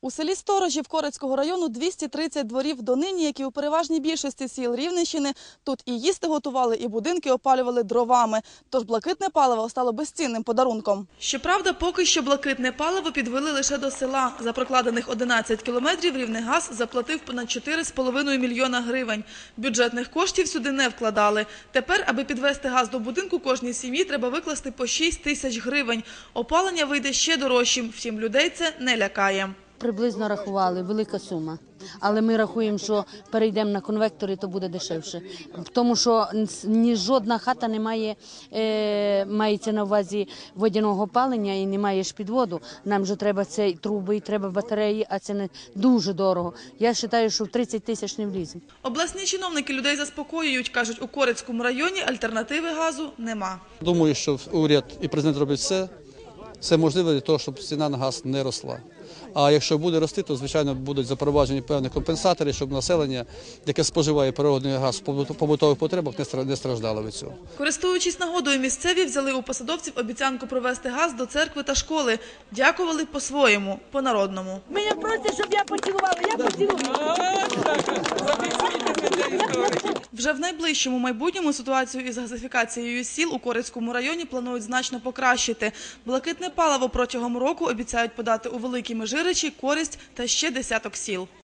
У селі Сторожів Корецького району 230 дворів донині, які у переважній більшості сіл Рівненщини тут і їсти готували, і будинки опалювали дровами. Тож блакитне паливо стало безцінним подарунком. Щоправда, поки що блакитне паливо підвели лише до села. За прокладених 11 кілометрів Рівнегаз заплатив понад 4,5 мільйона гривень. Бюджетних коштів сюди не вкладали. Тепер, аби підвести газ до будинку, кожній сім'ї треба викласти по 6 тисяч гривень. Опалення вийде ще дорожчим, втім людей це не лякає. Приблизно рахували, велика сума. Але ми рахуємо, що перейдемо на конвектори, то буде дешевше. Тому що ні жодна хата не має, е, мається на увазі водяного опалення і не має ж підводу. Нам же треба цей труби, і треба батареї, а це не дуже дорого. Я вважаю, що в 30 тисяч не влізе. Обласні чиновники людей заспокоюють, кажуть, у Корецькому районі альтернативи газу нема. Думаю, що уряд і президент роблять все, все можливе для того, щоб ціна на газ не росла. А якщо буде рости, то звичайно будуть запроваджені певні компенсатори, щоб населення, яке споживає природний газ в побутових потребах, не стра- не страждало від цього. Користуючись нагодою, місцеві взяли у посадовців обіцянку провести газ до церкви та школи. Дякували по-своєму, по-народному. Мене просять, щоб я поцілувала, я поцілую. Вже в найближчому майбутньому ситуацію із газифікацією сіл у Корицькому районі планують значно покращити. Блакитне паливо протягом року обіцяють подати у Великій Межиричі, Користь та ще десяток сіл.